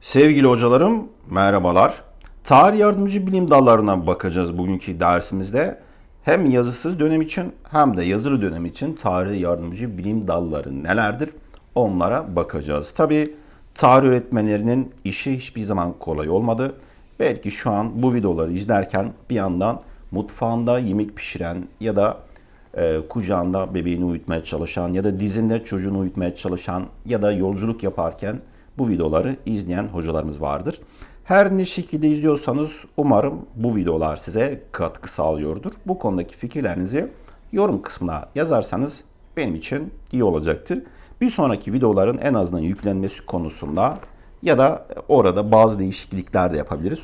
Sevgili hocalarım, merhabalar. Tarih yardımcı bilim dallarına bakacağız bugünkü dersimizde. Hem yazısız dönem için hem de yazılı dönem için tarih yardımcı bilim dalları nelerdir? Onlara bakacağız. Tabi tarih öğretmenlerinin işi hiçbir zaman kolay olmadı. Belki şu an bu videoları izlerken bir yandan mutfağında yemek pişiren ya da e, kucağında bebeğini uyutmaya çalışan ya da dizinde çocuğunu uyutmaya çalışan ya da yolculuk yaparken bu videoları izleyen hocalarımız vardır. Her ne şekilde izliyorsanız umarım bu videolar size katkı sağlıyordur. Bu konudaki fikirlerinizi yorum kısmına yazarsanız benim için iyi olacaktır. Bir sonraki videoların en azından yüklenmesi konusunda ya da orada bazı değişiklikler de yapabiliriz.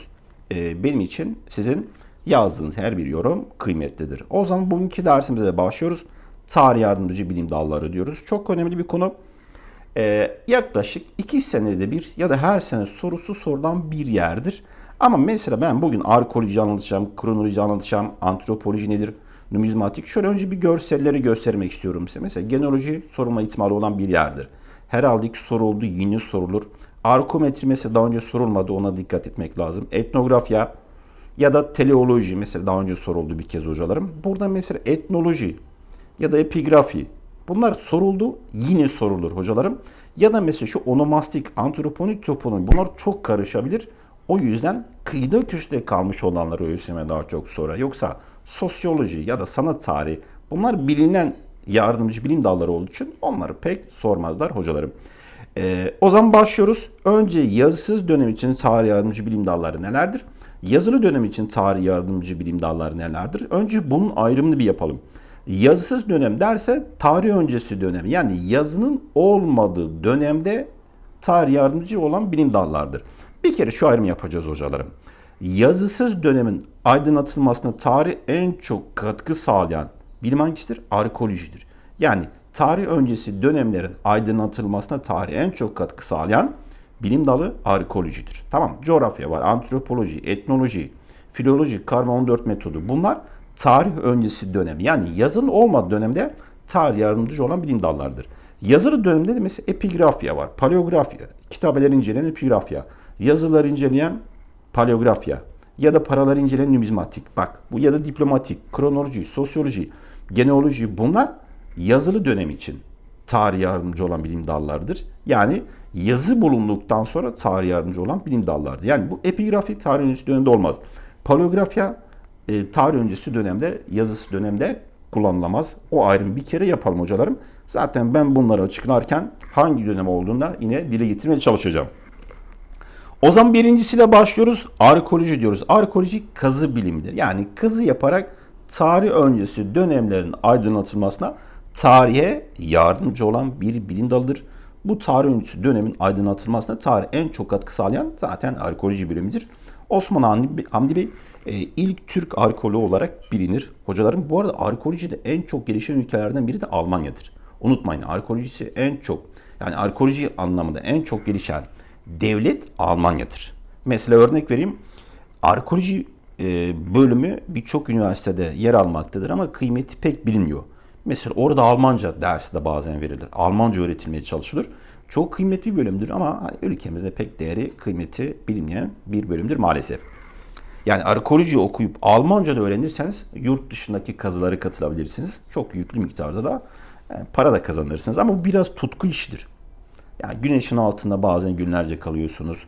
Ee, benim için sizin yazdığınız her bir yorum kıymetlidir. O zaman bugünkü dersimize başlıyoruz. Tarih yardımcı bilim dalları diyoruz. Çok önemli bir konu. Ee, yaklaşık iki senede bir ya da her sene sorusu sorulan bir yerdir. Ama mesela ben bugün arkeoloji anlatacağım, kronoloji anlatacağım, antropoloji nedir, numizmatik. Şöyle önce bir görselleri göstermek istiyorum size. Mesela genealoji sorulma ihtimali olan bir yerdir. Herhalde ki soruldu, yeni sorulur. Arkometri mesela daha önce sorulmadı, ona dikkat etmek lazım. Etnografya ya da teleoloji mesela daha önce soruldu bir kez hocalarım. Burada mesela etnoloji ya da epigrafi Bunlar soruldu, yine sorulur hocalarım. Ya da mesela şu onomastik, antroponik, toponim bunlar çok karışabilir. O yüzden kıyıda köşede kalmış olanları ÖSYM daha çok sorar. Yoksa sosyoloji ya da sanat tarihi bunlar bilinen yardımcı bilim dalları olduğu için onları pek sormazlar hocalarım. Ee, o zaman başlıyoruz. Önce yazısız dönem için tarih yardımcı bilim dalları nelerdir? Yazılı dönem için tarih yardımcı bilim dalları nelerdir? Önce bunun ayrımını bir yapalım. Yazısız dönem derse tarih öncesi dönem yani yazının olmadığı dönemde tarih yardımcı olan bilim dallardır. Bir kere şu ayrımı yapacağız hocalarım. Yazısız dönemin aydınlatılmasına tarih en çok katkı sağlayan bilim hangisidir? Arkeolojidir. Yani tarih öncesi dönemlerin aydınlatılmasına tarih en çok katkı sağlayan bilim dalı arkeolojidir. Tamam coğrafya var, antropoloji, etnoloji, filoloji, karma 14 metodu bunlar tarih öncesi dönem yani yazın olmadığı dönemde tarih yardımcı olan bilim dallarıdır. Yazılı dönemde de mesela epigrafya var, paleografya, kitabeler inceleyen epigrafya, yazılar inceleyen paleografya ya da paralar inceleyen numizmatik. Bak bu ya da diplomatik, kronoloji, sosyoloji, genealoji bunlar yazılı dönem için tarih yardımcı olan bilim dallarıdır. Yani yazı bulunduktan sonra tarih yardımcı olan bilim dallarıdır. Yani bu epigrafi tarih öncesi dönemde olmaz. Paleografya e, tarih öncesi dönemde, yazısı dönemde kullanılamaz. O ayrımı bir kere yapalım hocalarım. Zaten ben bunları açıklarken hangi dönem olduğunda yine dile getirmeye çalışacağım. O zaman birincisiyle başlıyoruz. Arkeoloji diyoruz. Arkeoloji kazı bilimidir. Yani kazı yaparak tarih öncesi dönemlerin aydınlatılmasına tarihe yardımcı olan bir bilim dalıdır. Bu tarih öncesi dönemin aydınlatılmasına tarih en çok katkı sağlayan zaten arkeoloji bilimidir. Osman Hamdi Bey e, ilk Türk arkeoloğu olarak bilinir. Hocalarım bu arada arkeolojide en çok gelişen ülkelerden biri de Almanya'dır. Unutmayın arkeolojisi en çok yani arkeoloji anlamında en çok gelişen devlet Almanya'dır. Mesela örnek vereyim. Arkeoloji e, bölümü birçok üniversitede yer almaktadır ama kıymeti pek bilinmiyor. Mesela orada Almanca dersi de bazen verilir. Almanca öğretilmeye çalışılır. Çok kıymetli bir bölümdür ama ülkemizde pek değeri, kıymeti bilinmeyen bir bölümdür maalesef. Yani arkeoloji okuyup Almanca da öğrenirseniz yurt dışındaki kazıları katılabilirsiniz. Çok yüklü miktarda da e, para da kazanırsınız ama bu biraz tutku işidir. Yani güneşin altında bazen günlerce kalıyorsunuz.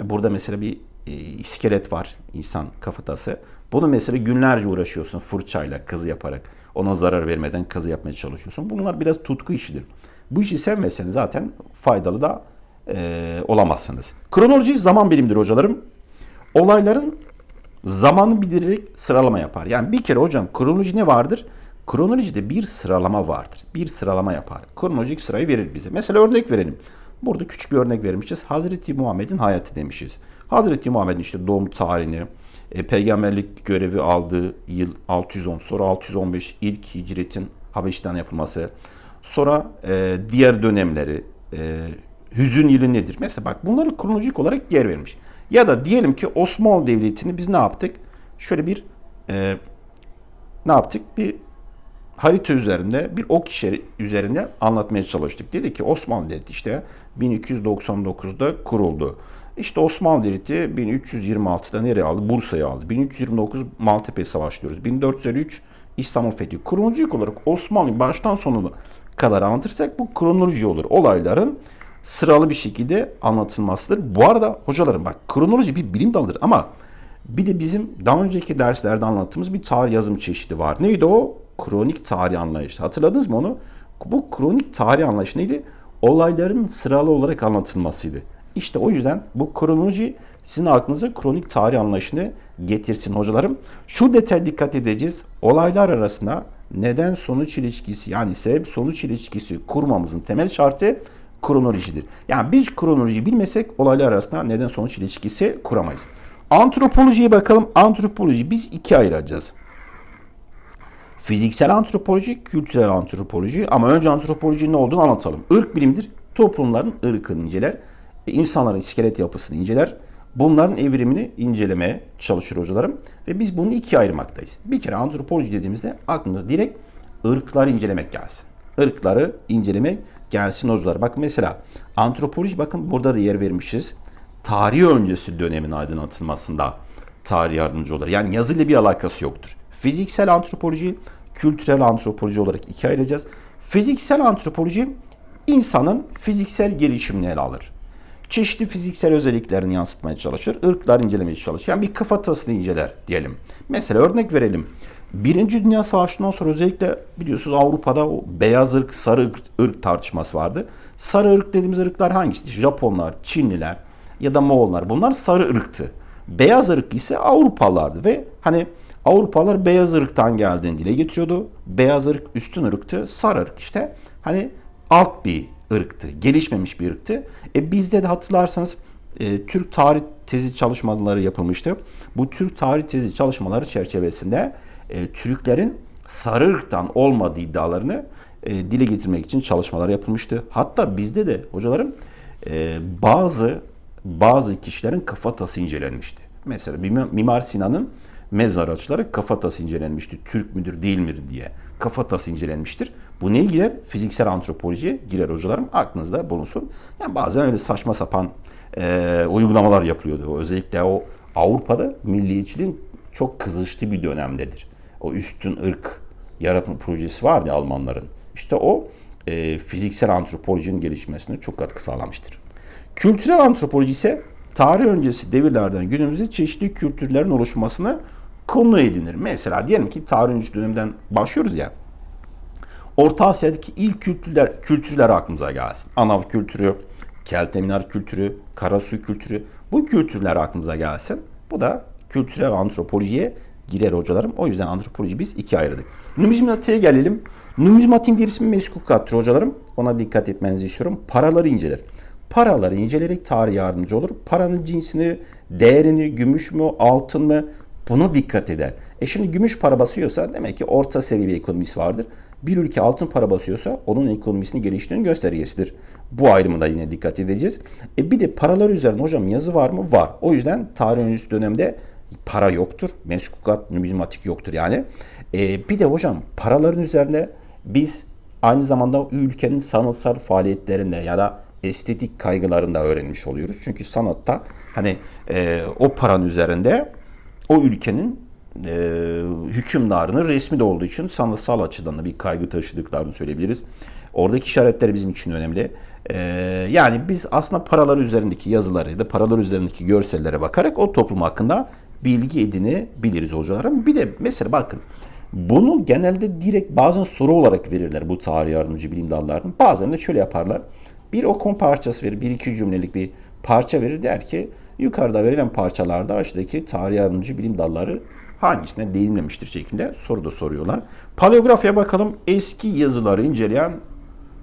E, burada mesela bir e, iskelet var insan kafatası. Bunu mesela günlerce uğraşıyorsun fırçayla kazı yaparak. Ona zarar vermeden kazı yapmaya çalışıyorsun. Bunlar biraz tutku işidir. Bu işi sevmezseniz zaten faydalı da e, olamazsınız. Kronoloji zaman bilimdir hocalarım. Olayların zamanı bildirerek sıralama yapar. Yani bir kere hocam kronoloji ne vardır? Kronolojide bir sıralama vardır. Bir sıralama yapar. Kronolojik sırayı verir bize. Mesela örnek verelim. Burada küçük bir örnek vermişiz. Hazreti Muhammed'in hayatı demişiz. Hazreti Muhammed'in işte doğum tarihini, e, peygamberlik görevi aldığı yıl 610, sonra 615 ilk hicretin Habeş'ten yapılması, sonra e, diğer dönemleri, e, hüzün yılı nedir? Mesela bak bunları kronolojik olarak yer vermiş. Ya da diyelim ki Osmanlı Devleti'ni biz ne yaptık? Şöyle bir e, ne yaptık? Bir harita üzerinde, bir ok işareti üzerinde anlatmaya çalıştık. Dedi ki Osmanlı Devleti işte 1299'da kuruldu. İşte Osmanlı Devleti 1326'da nereye aldı? Bursa'yı aldı. 1329 Maltepe Savaşlıyoruz. 1453 İstanbul Fethi. Kronolojik olarak Osmanlı baştan sonuna kadar anlatırsak bu kronoloji olur. Olayların sıralı bir şekilde anlatılmasıdır. Bu arada hocalarım bak kronoloji bir bilim dalıdır ama bir de bizim daha önceki derslerde anlattığımız bir tarih yazım çeşidi var. Neydi o? Kronik tarih anlayışı. Hatırladınız mı onu? Bu kronik tarih anlayışı neydi? Olayların sıralı olarak anlatılmasıydı. İşte o yüzden bu kronoloji sizin aklınıza kronik tarih anlayışını getirsin hocalarım. Şu detay dikkat edeceğiz. Olaylar arasında neden sonuç ilişkisi yani sebep sonuç ilişkisi kurmamızın temel şartı kronolojidir. Yani biz kronolojiyi bilmesek olaylar arasında neden sonuç ilişkisi kuramayız. Antropolojiye bakalım. Antropoloji biz ikiye ayıracağız. Fiziksel antropoloji, kültürel antropoloji ama önce antropolojinin ne olduğunu anlatalım. Irk bilimdir. Toplumların ırkını inceler. insanların iskelet yapısını inceler. Bunların evrimini incelemeye çalışır hocalarım. Ve biz bunu ikiye ayırmaktayız. Bir kere antropoloji dediğimizde aklımız direkt ırkları incelemek gelsin. Irkları incelemek gelsin hocalar. Bak mesela antropoloji bakın burada da yer vermişiz. Tarih öncesi dönemin aydınlatılmasında tarih yardımcı olur. Yani yazıyla bir alakası yoktur. Fiziksel antropoloji, kültürel antropoloji olarak ikiye ayıracağız. Fiziksel antropoloji insanın fiziksel gelişimini ele alır. Çeşitli fiziksel özelliklerini yansıtmaya çalışır. ırklar incelemeye çalışır. Yani bir kafatasını inceler diyelim. Mesela örnek verelim. Birinci Dünya Savaşı'ndan sonra özellikle biliyorsunuz Avrupa'da o beyaz ırk, sarı ırk, ırk tartışması vardı. Sarı ırk dediğimiz ırklar hangisi? Japonlar, Çinliler ya da Moğollar. Bunlar sarı ırktı. Beyaz ırk ise Avrupalılardı ve hani Avrupalılar beyaz ırktan geldiğini dile getiriyordu. Beyaz ırk üstün ırktı. Sarı ırk işte hani alt bir ırktı. Gelişmemiş bir ırktı. E bizde de hatırlarsanız e, Türk tarih tezi çalışmaları yapılmıştı. Bu Türk tarih tezi çalışmaları çerçevesinde e, Türklerin sarı ırktan olmadığı iddialarını e, dile getirmek için çalışmalar yapılmıştı. Hatta bizde de hocalarım e, bazı bazı kişilerin kafatası incelenmişti. Mesela Mimar Sinan'ın mezar açıları kafatası incelenmişti. Türk müdür değil midir diye kafatası incelenmiştir. Bu neye girer? Fiziksel antropolojiye girer hocalarım. Aklınızda bulunsun. Yani bazen öyle saçma sapan e, uygulamalar yapılıyordu. Özellikle o Avrupa'da milliyetçiliğin çok kızıştığı bir dönemdedir. O üstün ırk yaratma projesi var ya Almanların. İşte o e, fiziksel antropolojinin gelişmesine çok katkı sağlamıştır. Kültürel antropoloji ise tarih öncesi devirlerden günümüze çeşitli kültürlerin oluşmasını konu edinir. Mesela diyelim ki tarih öncesi dönemden başlıyoruz ya. Orta Asya'daki ilk kültürler, kültürler aklımıza gelsin. Anav kültürü, Kelteminar kültürü, Karasu kültürü. Bu kültürler aklımıza gelsin. Bu da kültürel antropolojiye girer hocalarım. O yüzden antropoloji biz ikiye ayırdık. Numizmatiğe gelelim. Numizmatiğin diğer ismi meskukattır hocalarım. Ona dikkat etmenizi istiyorum. Paraları inceler. Paraları inceleyerek tarih yardımcı olur. Paranın cinsini, değerini, gümüş mü, altın mı bunu dikkat eder. E şimdi gümüş para basıyorsa demek ki orta seviye bir ekonomisi vardır. Bir ülke altın para basıyorsa onun ekonomisini geliştiğinin göstergesidir. Bu ayrımı da yine dikkat edeceğiz. E bir de paralar üzerine hocam yazı var mı? Var. O yüzden tarih öncesi dönemde para yoktur. Meskukat, numizmatik yoktur yani. E bir de hocam paraların üzerine biz aynı zamanda ülkenin sanatsal faaliyetlerinde ya da estetik kaygılarında öğrenmiş oluyoruz. Çünkü sanatta hani e, o paranın üzerinde o ülkenin e, hükümdarının resmi de olduğu için sanatsal açıdan da bir kaygı taşıdıklarını söyleyebiliriz. Oradaki işaretler bizim için önemli. E, yani biz aslında paralar üzerindeki yazıları ya da paralar üzerindeki görsellere bakarak o toplum hakkında bilgi edinebiliriz hocalarım. Bir de mesela bakın bunu genelde direkt bazen soru olarak verirler bu tarih yardımcı bilim dallarının. Bazen de şöyle yaparlar. Bir okun parçası verir, bir iki cümlelik bir parça verir der ki yukarıda verilen parçalarda aşağıdaki tarih yardımcı bilim dalları hangisine değinmemiştir şeklinde soru da soruyorlar. Paleografya bakalım eski yazıları inceleyen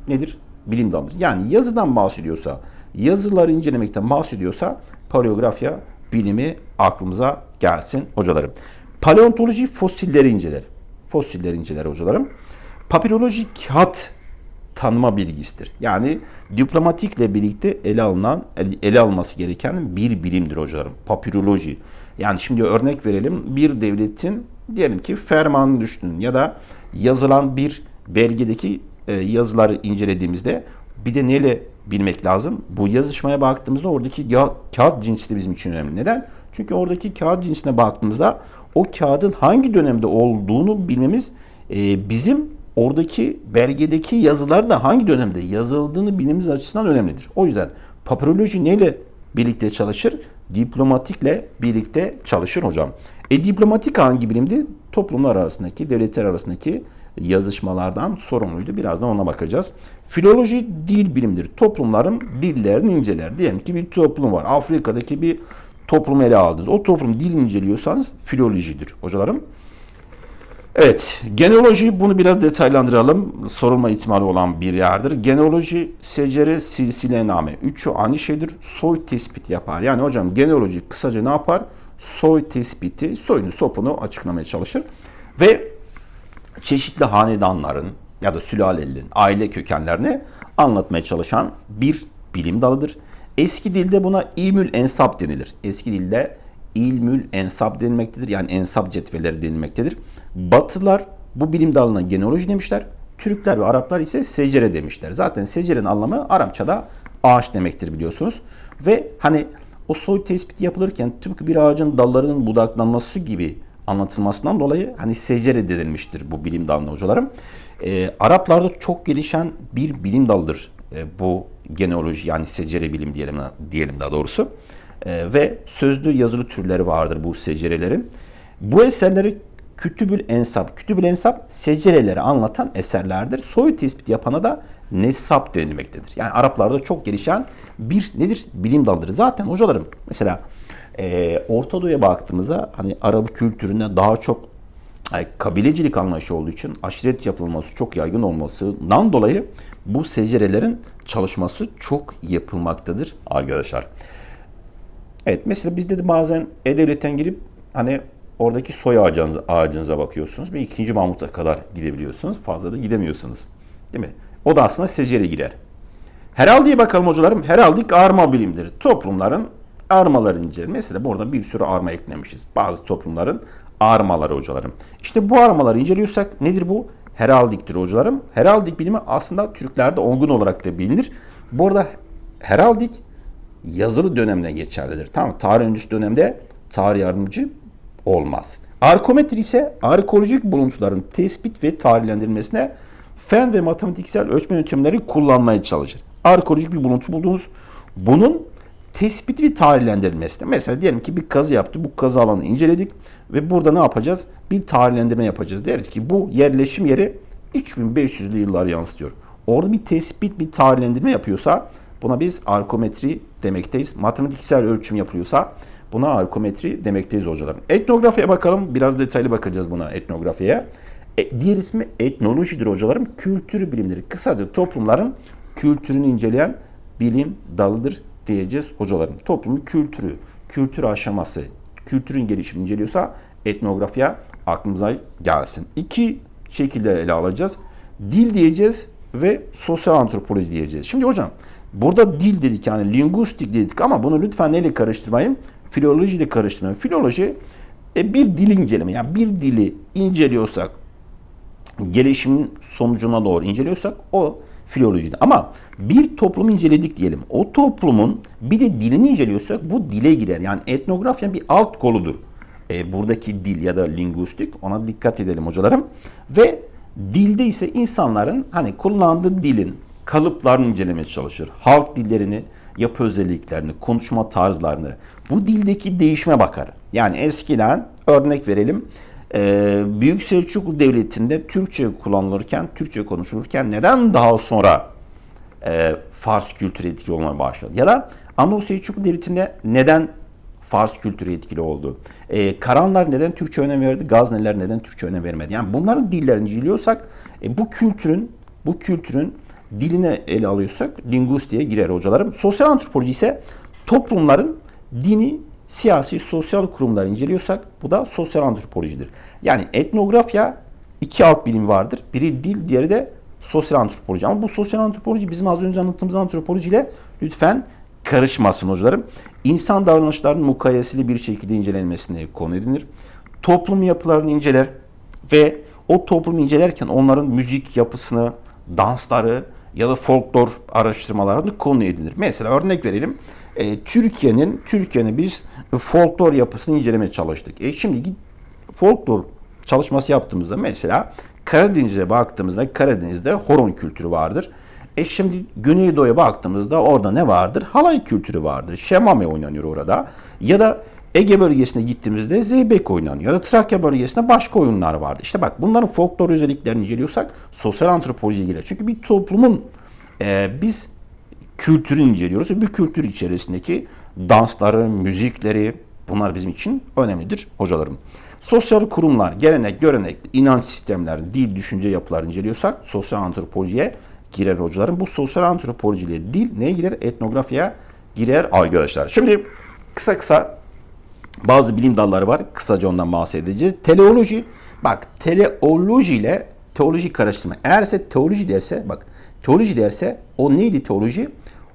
nedir? Bilim dalıdır. Yani yazıdan bahsediyorsa, yazıları incelemekten bahsediyorsa paleografya bilimi aklımıza gelsin hocalarım. Paleontoloji fosilleri inceler. Fosilleri inceler hocalarım. Papiroloji kağıt tanıma bilgisidir. Yani diplomatikle birlikte ele alınan, ele alması gereken bir bilimdir hocalarım. Papiroloji. Yani şimdi örnek verelim. Bir devletin diyelim ki fermanını düşünün ya da yazılan bir belgedeki e, yazıları incelediğimizde bir de neyle bilmek lazım. Bu yazışmaya baktığımızda oradaki kağıt cinsi de bizim için önemli. Neden? Çünkü oradaki kağıt cinsine baktığımızda o kağıdın hangi dönemde olduğunu bilmemiz e, bizim oradaki belgedeki yazılar da hangi dönemde yazıldığını bilmemiz açısından önemlidir. O yüzden papiroloji neyle birlikte çalışır? Diplomatikle birlikte çalışır hocam. E diplomatik hangi bilimdi? Toplumlar arasındaki, devletler arasındaki yazışmalardan sorumluydu. Birazdan ona bakacağız. Filoloji dil bilimdir. Toplumların dillerini inceler. Diyelim ki bir toplum var. Afrika'daki bir toplumu ele aldınız. O toplum dilini inceliyorsanız filolojidir hocalarım. Evet, genealoji bunu biraz detaylandıralım. Sorulma ihtimali olan bir yerdir. Genealoji, secere, silsilename. Üçü aynı şeydir. Soy tespiti yapar. Yani hocam genealoji kısaca ne yapar? Soy tespiti, soyunu, sopunu açıklamaya çalışır. Ve çeşitli hanedanların ya da sülalelerin aile kökenlerini anlatmaya çalışan bir bilim dalıdır. Eski dilde buna ilmül ensap denilir. Eski dilde ilmül ensap denilmektedir. Yani ensap cetvelleri denilmektedir. Batılar bu bilim dalına genealoji demişler. Türkler ve Araplar ise secere demişler. Zaten secerenin anlamı Arapçada ağaç demektir biliyorsunuz. Ve hani o soy tespiti yapılırken tıpkı bir ağacın dallarının budaklanması gibi anlatılmasından dolayı hani secere denilmiştir bu bilim dalına hocalarım. Ee, Araplarda çok gelişen bir bilim dalıdır e, bu genealoji yani secere bilim diyelim, diyelim daha doğrusu. Ee, ve sözlü yazılı türleri vardır bu secerelerin. Bu eserleri Kütübül Ensap. Kütübül Ensap secereleri anlatan eserlerdir. Soy tespiti yapana da nesap denilmektedir. Yani Araplarda çok gelişen bir nedir? Bilim dalıdır. Zaten hocalarım mesela e, Orta Doğu'ya baktığımızda hani Arap kültüründe daha çok e, kabilecilik anlayışı olduğu için aşiret yapılması çok yaygın olmasından dolayı bu secerelerin çalışması çok yapılmaktadır arkadaşlar. Evet mesela bizde de bazen E-Devlet'ten girip hani oradaki soy ağacınıza, ağacınıza bakıyorsunuz ve ikinci Mahmut'a kadar gidebiliyorsunuz. Fazla da gidemiyorsunuz. Değil mi? O da aslında secere girer. Heraldiye bakalım hocalarım. Heraldik arma bilimdir. Toplumların armaları incelir. Mesela burada bir sürü arma eklemişiz. Bazı toplumların armaları hocalarım. İşte bu armaları inceliyorsak nedir bu? Heraldiktir hocalarım. Heraldik bilimi aslında Türklerde olgun olarak da bilinir. Bu arada heraldik yazılı dönemde geçerlidir. Tamam Tarih öncesi dönemde tarih yardımcı olmaz. Arkometri ise arkeolojik buluntuların tespit ve tarihlendirilmesine fen ve matematiksel ölçme yöntemleri kullanmaya çalışır. Arkeolojik bir buluntu buldunuz. Bunun tespit ve tarihlendirilmesine. Mesela diyelim ki bir kazı yaptı. Bu kazı alanını inceledik ve burada ne yapacağız? Bir tarihlendirme yapacağız. Deriz ki bu yerleşim yeri 3500'lü yıllar yansıtıyor. Orada bir tespit, bir tarihlendirme yapıyorsa buna biz arkometri demekteyiz. Matematiksel ölçüm yapılıyorsa buna arkometri demekteyiz hocalarım. Etnografiye bakalım. Biraz detaylı bakacağız buna etnografiye. E, diğer ismi etnolojidir hocalarım. Kültür bilimleri. Kısaca toplumların kültürünü inceleyen bilim dalıdır diyeceğiz hocalarım. Toplumun kültürü, kültür aşaması, kültürün gelişimini inceliyorsa etnografiya aklımıza gelsin. İki şekilde ele alacağız. Dil diyeceğiz ve sosyal antropoloji diyeceğiz. Şimdi hocam burada dil dedik yani lingustik dedik ama bunu lütfen neyle karıştırmayın? Filoloji ile karıştırmayın. Filoloji e, bir dil inceleme yani bir dili inceliyorsak gelişimin sonucuna doğru inceliyorsak o filolojide. Ama bir toplumu inceledik diyelim. O toplumun bir de dilini inceliyorsak bu dile girer. Yani etnografya bir alt koludur. E, buradaki dil ya da lingüistik ona dikkat edelim hocalarım. Ve dilde ise insanların hani kullandığı dilin kalıplarını incelemeye çalışır. Halk dillerini, yapı özelliklerini, konuşma tarzlarını, bu dildeki değişime bakar. Yani eskiden örnek verelim ee, Büyük Selçuklu Devleti'nde Türkçe kullanılırken, Türkçe konuşulurken neden daha sonra e, Fars kültürü etkili olmaya başladı? Ya da Anadolu Selçuklu Devleti'nde neden Fars kültürü etkili oldu? E, Karanlar neden Türkçe önem verdi? Gazneler neden Türkçe önem vermedi? Yani bunların dillerini inceliyorsak e, bu kültürün bu kültürün diline ele alıyorsak linguistiğe girer hocalarım. Sosyal antropoloji ise toplumların dini siyasi, sosyal kurumları inceliyorsak bu da sosyal antropolojidir. Yani etnografya iki alt bilim vardır. Biri dil, diğeri de sosyal antropoloji. Ama bu sosyal antropoloji bizim az önce anlattığımız antropolojiyle lütfen karışmasın hocalarım. İnsan davranışlarının mukayeseli bir şekilde incelenmesine konu edinir. Toplum yapılarını inceler ve o toplumu incelerken onların müzik yapısını, dansları, ya da folklor araştırmalarında konu edilir. Mesela örnek verelim. E, Türkiye'nin Türkiye'nin biz folklor yapısını incelemeye çalıştık. E şimdi folklor çalışması yaptığımızda mesela Karadeniz'e baktığımızda Karadeniz'de horon kültürü vardır. E şimdi Güneydoğu'ya baktığımızda orada ne vardır? Halay kültürü vardır. Şemame oynanıyor orada. Ya da Ege bölgesine gittiğimizde zeybek oynanıyor. Ya da Trakya bölgesinde başka oyunlar vardı. İşte bak bunların folklor özelliklerini inceliyorsak sosyal antropolojiye girer. Çünkü bir toplumun e, biz kültürü inceliyoruz bu kültür içerisindeki dansları, müzikleri bunlar bizim için önemlidir hocalarım. Sosyal kurumlar, gelenek, görenek, inanç sistemleri, dil, düşünce yapılarını inceliyorsak sosyal antropolojiye girer hocalarım. Bu sosyal antropolojiyle dil neye girer? Etnografiye girer arkadaşlar. Şimdi kısa kısa bazı bilim dalları var. Kısaca ondan bahsedeceğiz. Teleoloji. Bak teleoloji ile teoloji karıştırma. Eğerse teoloji derse bak teoloji derse o neydi teoloji?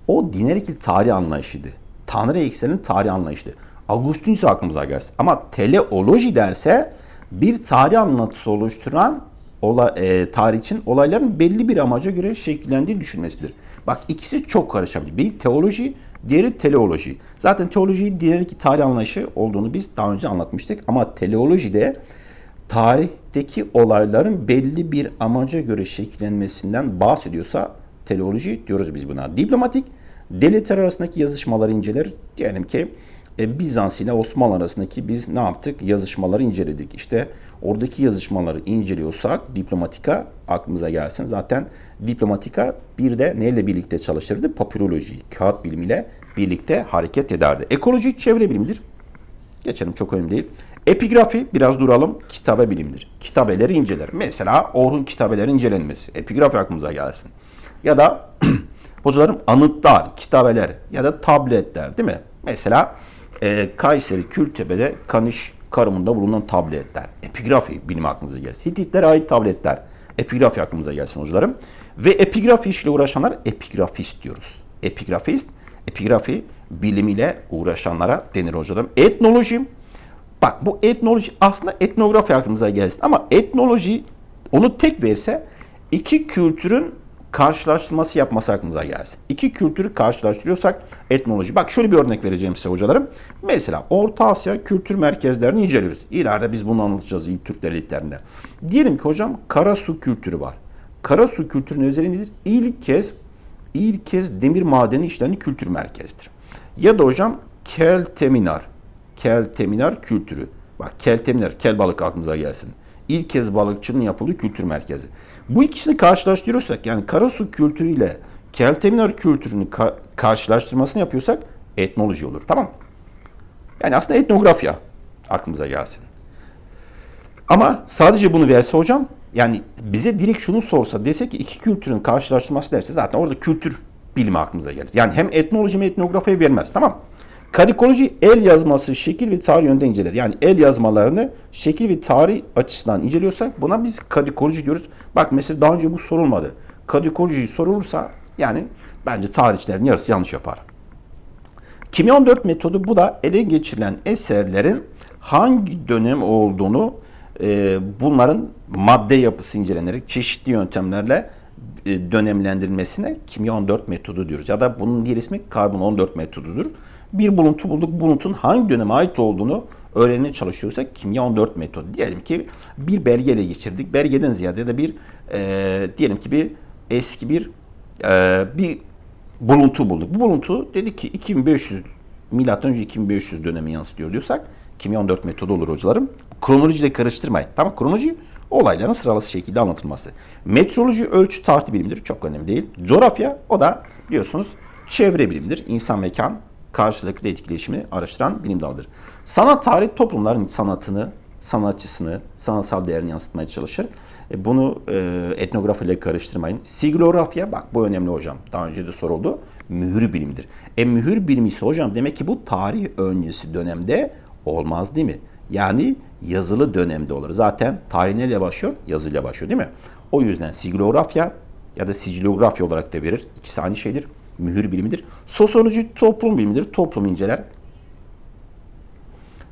O ilgili tarih anlayışıydı. Tanrı eksenin tarih anlayışıydı. Agustinus aklımıza gelsin. Ama teleoloji derse bir tarih anlatısı oluşturan ola, e, tarih için olayların belli bir amaca göre şekillendiği düşünmesidir. Bak ikisi çok karışabilir. Bir teoloji, diğeri teleoloji. Zaten teoloji diğer iki tarih anlayışı olduğunu biz daha önce anlatmıştık. Ama teleolojide tarihteki olayların belli bir amaca göre şekillenmesinden bahsediyorsa teleoloji diyoruz biz buna. Diplomatik, devletler arasındaki yazışmaları inceler. Diyelim ki e, Bizans ile Osmanlı arasındaki biz ne yaptık? Yazışmaları inceledik. İşte oradaki yazışmaları inceliyorsak diplomatika aklımıza gelsin. Zaten diplomatika bir de neyle birlikte çalışırdı? Papiroloji, kağıt bilimiyle birlikte hareket ederdi. Ekoloji çevre bilimidir. Geçelim çok önemli değil. Epigrafi biraz duralım. Kitabe bilimdir. Kitabeleri inceler. Mesela Orhun kitabeleri incelenmesi. Epigrafi aklımıza gelsin. Ya da hocalarım anıtlar, kitabeler ya da tabletler değil mi? Mesela e, Kayseri Kültepe'de Kaniş Karımı'nda bulunan tabletler. Epigrafi bilim aklımıza gelsin. Hititlere ait tabletler. Epigrafi aklımıza gelsin hocalarım. Ve epigrafi işle uğraşanlar epigrafist diyoruz. Epigrafist, epigrafi bilimiyle uğraşanlara denir hocalarım. Etnoloji, bak bu etnoloji aslında etnografi aklımıza gelsin. Ama etnoloji onu tek verse iki kültürün karşılaştırması yapması aklımıza gelsin. İki kültürü karşılaştırıyorsak etnoloji. Bak şöyle bir örnek vereceğim size hocalarım. Mesela Orta Asya kültür merkezlerini inceliyoruz. İleride biz bunu anlatacağız ilk Türk devletlerinde. Diyelim ki hocam Karasu kültürü var. Karasu kültürünün özelliği nedir? İlk kez ilk kez demir madeni işlenen kültür merkezidir. Ya da hocam Kelteminar. Kelteminar kültürü. Bak Kelteminar, kel balık aklımıza gelsin. İlk kez balıkçının yapıldığı kültür merkezi. Bu ikisini karşılaştırıyorsak yani Karasu kültürüyle Kelteminar kültürünü ka- karşılaştırmasını yapıyorsak etnoloji olur. Tamam Yani aslında etnografya aklımıza gelsin. Ama sadece bunu verse hocam yani bize direkt şunu sorsa dese ki iki kültürün karşılaştırması derse zaten orada kültür bilimi aklımıza gelir. Yani hem etnoloji hem etnografiye vermez. Tamam Kadikoloji el yazması şekil ve tarih yönde inceler. Yani el yazmalarını şekil ve tarih açısından inceliyorsak buna biz kadikoloji diyoruz. Bak mesela daha önce bu sorulmadı. Kadikoloji sorulursa yani bence tarihçilerin yarısı yanlış yapar. Kimya 14 metodu bu da ele geçirilen eserlerin hangi dönem olduğunu e, bunların madde yapısı incelenerek çeşitli yöntemlerle e, dönemlendirilmesine kimya 14 metodu diyoruz. Ya da bunun diğer ismi karbon 14 metodudur bir buluntu bulduk. Bulutun hangi döneme ait olduğunu öğrenmeye çalışıyorsak kimya 14 metodu. Diyelim ki bir belgeyle geçirdik. Belgeden ziyade de bir e, diyelim ki bir eski bir e, bir buluntu bulduk. Bu buluntu dedi ki 2500 milattan önce 2500 dönemi yansıtıyor diyorsak kimya 14 metodu olur hocalarım. Kronolojiyle karıştırmayın. Tamam kronoloji olayların sıralası şekilde anlatılması. Metroloji ölçü tartı bilimidir. Çok önemli değil. Coğrafya o da biliyorsunuz çevre bilimidir. İnsan mekan karşılıklı etkileşimi araştıran bilim dalıdır. Sanat tarih toplumların sanatını, sanatçısını, sanatsal değerini yansıtmaya çalışır. E, bunu e, etnografiyle karıştırmayın. Siglografya, bak bu önemli hocam. Daha önce de soruldu. Mühür bilimdir. E mühür bilimi ise hocam demek ki bu tarih öncesi dönemde olmaz değil mi? Yani yazılı dönemde olur. Zaten tarih neyle başlıyor? Yazıyla başlıyor değil mi? O yüzden siglografya ya da sicilografya olarak da verir. İkisi aynı şeydir mühür bilimidir. Sosyoloji toplum bilimidir. Toplum inceler.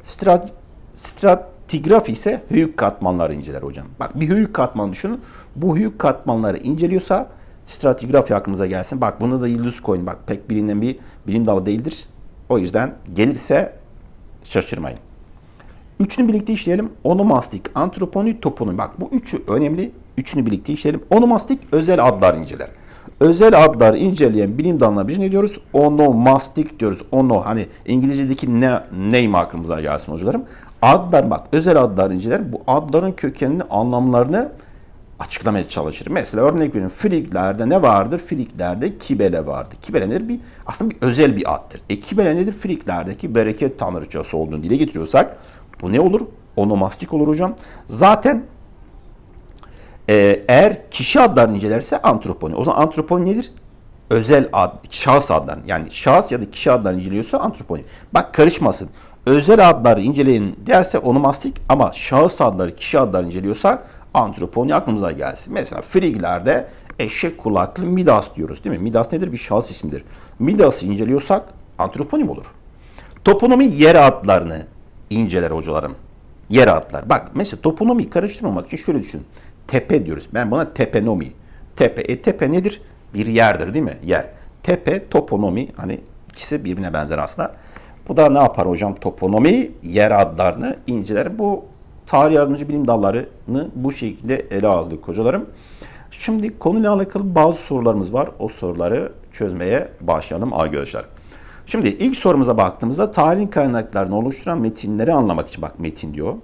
Strat, stratigrafi ise hüyük katmanları inceler hocam. Bak bir hüyük katman düşünün. Bu hüyük katmanları inceliyorsa stratigrafi aklımıza gelsin. Bak bunda da yıldız koyun. Bak pek bilinen bir bilim dalı değildir. O yüzden gelirse şaşırmayın. Üçünü birlikte işleyelim. Onomastik, antroponik, toponomi. Bak bu üçü önemli. Üçünü birlikte işleyelim. Onomastik özel adlar inceler. Özel adlar inceleyen bilim dalına biz ne diyoruz? Onomastik diyoruz. Ono hani İngilizce'deki ne name aklımıza gelsin hocalarım. Adlar bak özel adlar inceler. Bu adların kökenini, anlamlarını açıklamaya çalışır. Mesela örnek veriyorum. Friklerde ne vardır? Friklerde kibele vardır. Kibele nedir? Bir, aslında bir özel bir addır. E kibele nedir? Friklerdeki bereket tanrıçası olduğunu dile getiriyorsak bu ne olur? Onomastik olur hocam. Zaten e, eğer kişi adlarını incelerse antroponi. O zaman antroponi nedir? Özel ad, şahıs adlarını yani şahıs ya da kişi adlarını inceliyorsa antroponi. Bak karışmasın. Özel adları inceleyin derse onomastik ama şahıs adları, kişi adları inceliyorsa antroponi aklımıza gelsin. Mesela Friglerde eşek kulaklı Midas diyoruz değil mi? Midas nedir? Bir şahıs ismidir. Midas'ı inceliyorsak antroponim olur. Toponomi yer adlarını inceler hocalarım. Yer adlar. Bak mesela toponomi karıştırmamak için şöyle düşün. Tepe diyoruz. Ben buna tepenomi. Tepe. E tepe nedir? Bir yerdir değil mi? Yer. Tepe, toponomi. Hani ikisi birbirine benzer aslında. Bu da ne yapar hocam? Toponomi yer adlarını inceler. Bu tarih yardımcı bilim dallarını bu şekilde ele aldık hocalarım. Şimdi konuyla alakalı bazı sorularımız var. O soruları çözmeye başlayalım arkadaşlar. Şimdi ilk sorumuza baktığımızda tarihin kaynaklarını oluşturan metinleri anlamak için bak metin diyor.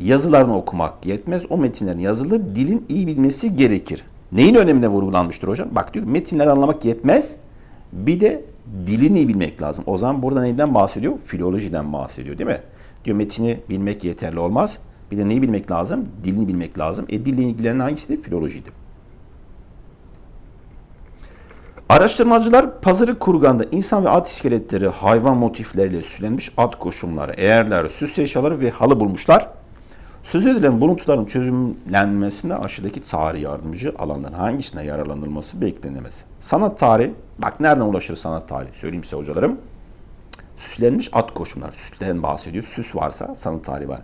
Yazılarını okumak yetmez. O metinlerin yazılı dilin iyi bilmesi gerekir. Neyin önemine vurgulanmıştır hocam? Bak diyor metinleri anlamak yetmez. Bir de dilini iyi bilmek lazım. O zaman burada neyden bahsediyor? Filolojiden bahsediyor değil mi? Diyor metini bilmek yeterli olmaz. Bir de neyi bilmek lazım? Dilini bilmek lazım. E dille ilgilenen hangisi de filolojiydi. Araştırmacılar pazarı kurganda insan ve at iskeletleri, hayvan motifleriyle süslenmiş at koşumları, eğerler, süs eşyaları ve halı bulmuşlar. Söz edilen buluntuların çözümlenmesinde aşağıdaki tarih yardımcı alanların hangisine yararlanılması beklenemez. Sanat tarihi, bak nereden ulaşır sanat tarihi söyleyeyim size hocalarım. Süslenmiş at koşumlar, süsten bahsediyor. Süs varsa sanat tarihi var.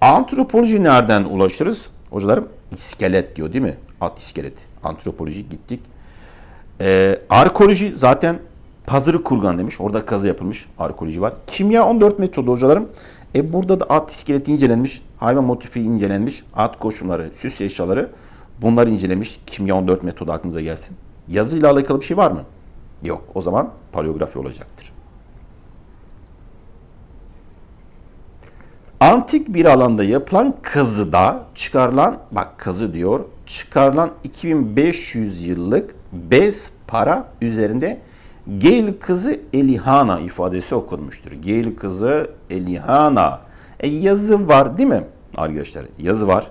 Antropoloji nereden ulaşırız? Hocalarım iskelet diyor değil mi? At iskeleti. Antropoloji gittik. Ee, arkeoloji zaten pazarı kurgan demiş. Orada kazı yapılmış. Arkeoloji var. Kimya 14 metodu hocalarım. E burada da at iskeleti incelenmiş. Hayvan motifi incelenmiş. At koşumları, süs eşyaları bunları incelemiş. Kimya 14 metodu aklınıza gelsin. Yazıyla alakalı bir şey var mı? Yok. O zaman paleografi olacaktır. Antik bir alanda yapılan kazıda çıkarılan, bak kazı diyor, çıkarılan 2500 yıllık bez para üzerinde Geyl kızı Elihana ifadesi okunmuştur. Geyl kızı Elihana. E yazı var değil mi arkadaşlar? Yazı var.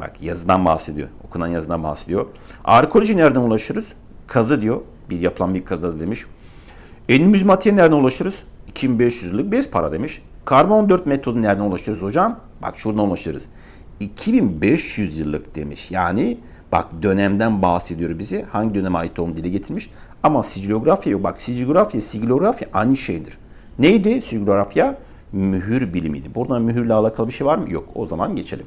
Bak yazıdan bahsediyor. Okunan yazıdan bahsediyor. Arkeoloji nereden ulaşırız? Kazı diyor. Bir yapılan bir kazıda demiş. Elimiz matiğe nereden ulaşırız? 2500 yıllık bez para demiş. Karbon 4 metodu nereden ulaşırız hocam? Bak şuradan ulaşırız. 2500 yıllık demiş. Yani bak dönemden bahsediyor bize. Hangi döneme ait olduğunu dile getirmiş. Ama sigilografya yok. Bak sigilografya, sigilografya aynı şeydir. Neydi sigilografya? Mühür bilimiydi. Buradan mühürle alakalı bir şey var mı? Yok. O zaman geçelim.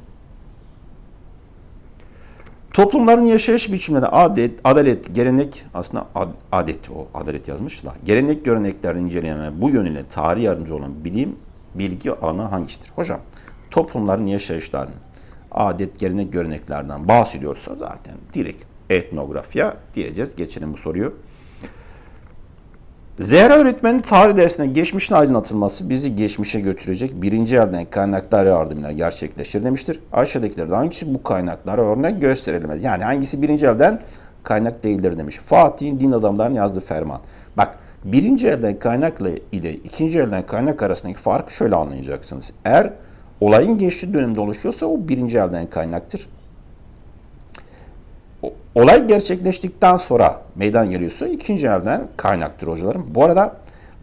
Toplumların yaşayış biçimleri adet, adalet, gelenek aslında ad, adet o adalet yazmış da. Gelenek göreneklerini inceleme bu yönüyle tarih yardımcı olan bilim bilgi alanı hangisidir? Hocam toplumların yaşayışlarının adet, gelenek, göreneklerden bahsediyorsa zaten direkt etnografya diyeceğiz. Geçelim bu soruyu. Zehra öğretmenin tarih dersine geçmişin aydınlatılması bizi geçmişe götürecek birinci elden kaynaklar yardımıyla gerçekleşir demiştir. Aşağıdakilerden hangisi bu kaynaklara örnek gösterilemez? Yani hangisi birinci elden kaynak değildir demiş. Fatih'in din adamlarının yazdığı ferman. Bak birinci elden kaynakla ile ikinci elden kaynak arasındaki farkı şöyle anlayacaksınız. Eğer olayın geçtiği dönemde oluşuyorsa o birinci elden kaynaktır. Olay gerçekleştikten sonra meydan geliyorsa ikinci elden kaynaktır hocalarım. Bu arada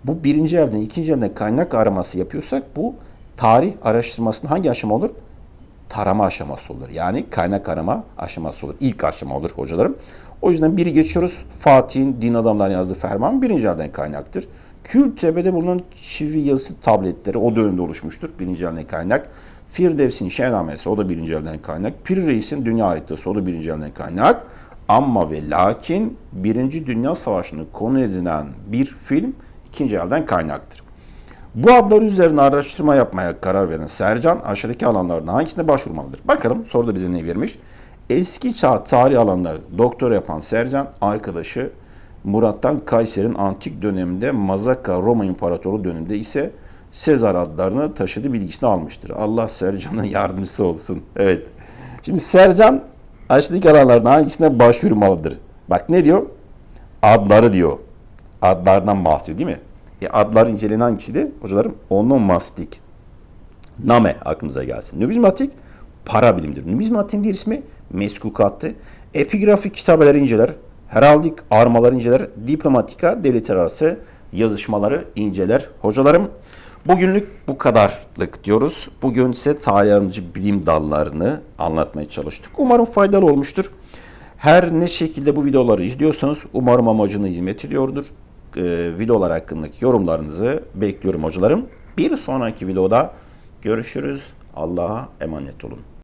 bu birinci elden, ikinci elden kaynak araması yapıyorsak bu tarih araştırmasının hangi aşama olur? Tarama aşaması olur. Yani kaynak arama aşaması olur. İlk aşama olur hocalarım. O yüzden biri geçiyoruz. Fatih'in din adamları yazdığı ferman birinci elden kaynaktır. Kültepe'de bulunan çivi yazısı tabletleri o dönemde oluşmuştur. Birinci elden kaynak. Firdevs'in şehnamesi o da birinci elden kaynak. Pir Reis'in dünya haritası o da birinci elden kaynak. Ama ve lakin Birinci Dünya Savaşı'nı konu edinen bir film ikinci elden kaynaktır. Bu adlar üzerine araştırma yapmaya karar veren Sercan aşağıdaki alanlardan hangisine başvurmalıdır? Bakalım soruda bize ne vermiş? Eski çağ tarih alanında doktor yapan Sercan arkadaşı Murat'tan Kayser'in antik döneminde Mazaka Roma İmparatoru döneminde ise Sezar adlarını taşıdığı bilgisini almıştır. Allah Sercan'ın yardımcısı olsun. Evet. Şimdi Sercan aşağıdaki alanlardan hangisine başvurmalıdır? Bak ne diyor? Adları diyor. Adlardan bahsediyor değil mi? E adlar inceleyen hangisiydi? Hocalarım onomastik. Name aklımıza gelsin. Numizmatik para bilimdir. Numizmatiğin diğer ismi meskukattı. Epigrafik kitabeleri inceler. Heraldik armaları inceler. Diplomatika devletler arası yazışmaları inceler. Hocalarım bugünlük bu kadarlık diyoruz. Bugün size tarih yardımcı bilim dallarını anlatmaya çalıştık. Umarım faydalı olmuştur. Her ne şekilde bu videoları izliyorsanız umarım amacına hizmet ediyordur. Ee, videolar hakkındaki yorumlarınızı bekliyorum hocalarım. Bir sonraki videoda görüşürüz. Allah'a emanet olun.